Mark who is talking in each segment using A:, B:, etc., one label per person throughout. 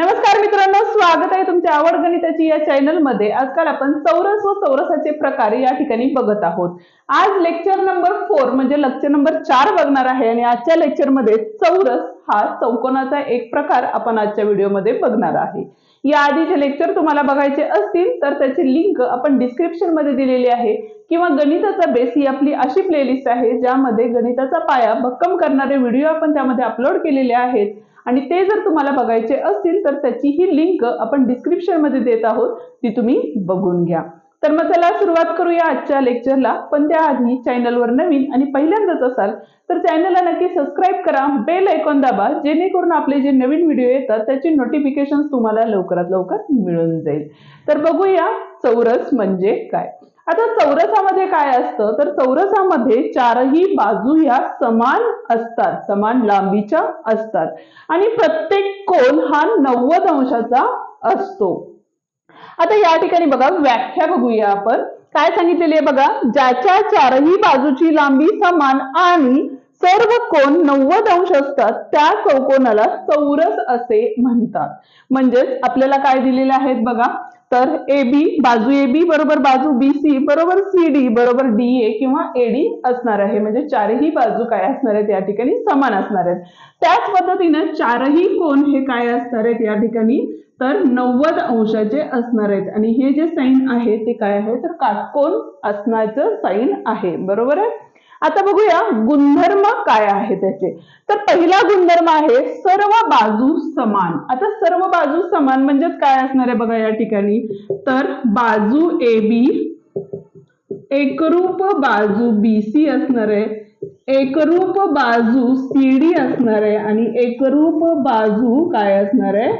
A: नमस्कार मित्रांनो स्वागत आहे तुमच्या आवड गणिताची या चॅनलमध्ये. आजकाल आपण चौरस व चौरसाचे प्रकार या ठिकाणी बघत आहोत. आज लेक्चर नंबर फोर म्हणजे लेक्चर नंबर चार बघणार आहे आणि आजच्या लेक्चरमध्ये चौरस हा चौकोनाचा एक प्रकार आपण आजच्या व्हिडिओमध्ये बघणार आहे. या आधीचे लेक्चर तुम्हाला बघायचे असतील तर त्याची लिंक आपण डिस्क्रिप्शनमध्ये दिलेली आहे. किंवा गणिताचा बेस ही आपली अशी प्लेलिस्ट आहे ज्यामध्ये गणिताचा पाया भक्कम करणारे व्हिडिओ आपण त्यामध्ये अपलोड केलेले आहेत. आणि ते जर तुम्हाला बघायचे असतील तर त्याची ही लिंक आपण डिस्क्रिप्शनमध्ये देत आहोत. ती तुम्ही बघून घ्या. तर मग चला सुरुवात करूया आजच्या लेक्चरला पण त्याआधी चॅनलवर नवीन आणि पहिल्यांदाच असाल तर चॅनलला नक्की सबस्क्राईब करा बेल ऐकून दाबा जेणेकरून आपले जे नवीन व्हिडिओ येतात त्याचे नोटिफिकेशन तुम्हाला लवकरात लवकर मिळून जाईल. तर बघूया चौरस म्हणजे काय. आता चौरसामध्ये काय असतं? तर चौरसामध्ये चारही बाजू ह्या समान असतात समान लांबीच्या असतात. आणि प्रत्येक कोन हा नव्वद अंशाचा असतो. आता या ठिकाणी बघा व्याख्या बघूया आपण. काय सांगितलेली आहे बघा ज्याच्या चारही बाजूची लांबी समान आणि सर्व कोण नव्वद अंश असतात त्या चौकोनाला चौरस असे म्हणतात. म्हणजेच आपल्याला काय दिलेले आहेत बघा तर ए बी बाजू ए बी बरोबर बाजू बी सी बरोबर सी डी बरोबर डी ए किंवा ए डी असणार आहे. म्हणजे चारही बाजू काय असणार आहेत? या ठिकाणी समान असणार आहेत. त्याच पद्धतीनं चारही कोण हे काय असणार आहेत? या ठिकाणी तर नव्वद अंशाचे असणार आहेत. आणि हे जे साईन आहे ते काय आहे? तर काटकोन असण्याचं साईन आहे. बरोबर आहे? आता बघूया गुणधर्म काय आहे त्याचे. तर पहिला गुणधर्म आहे सर्व बाजू समान. आता सर्व बाजू समान म्हणजेच काय असणार आहे बघा या ठिकाणी? तर बाजू ए बी एकरूप बाजू बी सी असणार आहे. एकरूप बाजू सी डी असणार आहे. आणि एकरूप बाजू काय असणार आहे?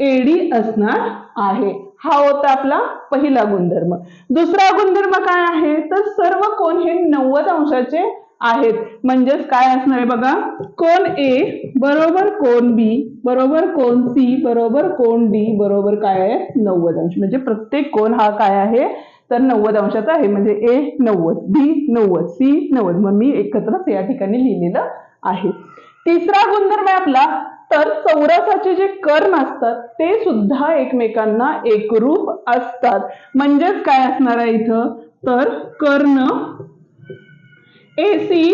A: एडी असणार आहे. हा होता आपला पहिला गुणधर्म. दुसरा गुणधर्म काय आहे? तर सर्व कोण हे नव्वद अंशाचे आहेत. म्हणजेच काय असणार आहे बघा? कोण ए बरोबर कोण बी बरोबर कोण सी बरोबर कोण डी बरोबर काय आहे? नव्वद अंश. म्हणजे प्रत्येक कोण हा काय आहे? तर नव्वद अंशाचा आहे. म्हणजे ए नव्वद बी नव्वद सी नव्वद. मग मी एकत्रच या ठिकाणी लिहिलेलं आहे. तिसरा गुणधर्म आहे आपला तर चौरसाचे जे कर्ण असतात ते सुद्धा एकमेकांना एकरूप असतात. म्हणजेच काय असणार आहे इथं? तर कर्ण एसी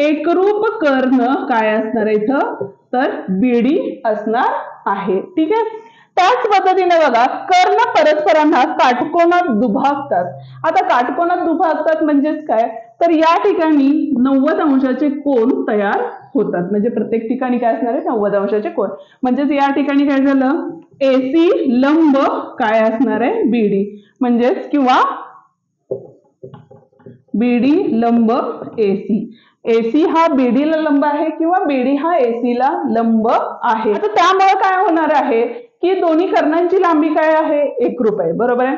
A: एकरूप कर्ण काय असणार आहे इथं? तर बीडी असणार आहे. ठीक आहे? त्याच पद्धतीने बघा कर्ण परस्परांना काटकोनात दुभागतात. आता काटकोनात दुभागतात म्हणजेच काय? तर या ठिकाणी नव्वद अंशाचे कोण तयार होतात. म्हणजे प्रत्येक ठिकाणी काय असणार आहे? नव्वद अंशाचे कोण म्हणजेच या ठिकाणी काय झालं? एसी लंब काय असणार आहे? बीडी म्हणजेच किंवा बीडी लंब एसी एसी हा बीडीला लंब आहे किंवा बीडी हा एसी ला लंब आहे? आता त्यामुळे काय होणार आहे? की दोन्ही कर्णांची लांबी काय आहे? एकरूप आहे बरोबर आहे?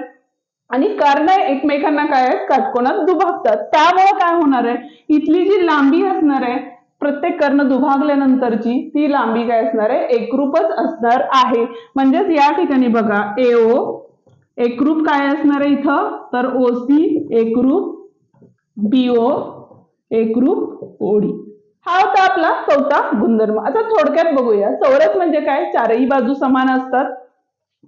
A: आणि कर्ण एकमेकांना काय आहे दुभागतात. त्यामुळे काय होणार आहे? इथली जी लांबी असणार आहे प्रत्येक कर्ण दुभागल्यानंतरची ती लांबी काय असणार आहे? एकरूपच असणार आहे. म्हणजेच या ठिकाणी बघा एओ एकरूप काय असणार आहे इथं? तर ओसी एकरूप बीओ एकरूप ओडी हा होता आपला चौथा गुणधर्म. आता थोडक्यात बघूया. चौरस म्हणजे काय? चारही बाजू समान असतात.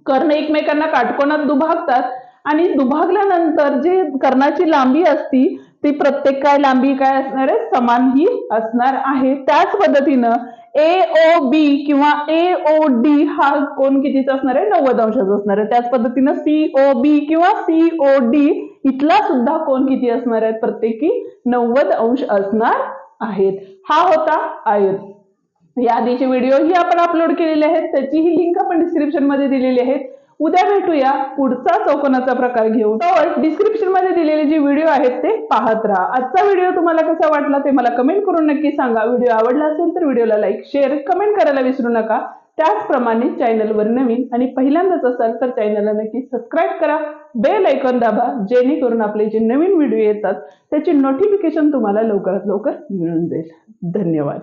A: कर्ण एकमेकांना काटकोणात दुभागतात. आणि दुभागल्यानंतर जे कर्णाची लांबी असती ती प्रत्येक काय लांबी काय असणार आहे? समान ही असणार आहे. त्याच पद्धतीनं ए ओ बी किंवा ए ओ डी हा कोण कितीचा असणार आहे? नव्वद अंशाचा असणार आहे. त्याच पद्धतीनं सी ओ बी किंवा सी ओ डी इथला सुद्धा कोण किती असणार आहे? प्रत्येकी नव्वद अंश असणार आहेत. हा होता आयत या आधीचे व्हिडिओ ही आपण अपलोड केलेले आहेत. त्याचीही लिंक आपण डिस्क्रिप्शनमध्ये दिलेली आहे उद्या भेटूया पुढचा चौकोनाचा प्रकार घेऊन. तर डिस्क्रिप्शनमध्ये दिलेले जे व्हिडिओ आहेत ते पाहत राहा. आजचा व्हिडिओ तुम्हाला कसा वाटला ते मला कमेंट करून नक्की सांगा. व्हिडिओ आवडला असेल तर व्हिडिओला लाईक शेअर कमेंट करायला विसरू नका. त्याचप्रमाणे चॅनलवर नवीन आणि पहिल्यांदाच असाल तर चॅनलला नक्की सबस्क्राईब करा. बेल ऐकॉन दाबा जेणेकरून आपले जे नवीन व्हिडिओ येतात त्याची नोटिफिकेशन तुम्हाला लवकरात लवकर मिळून जाईल. धन्यवाद.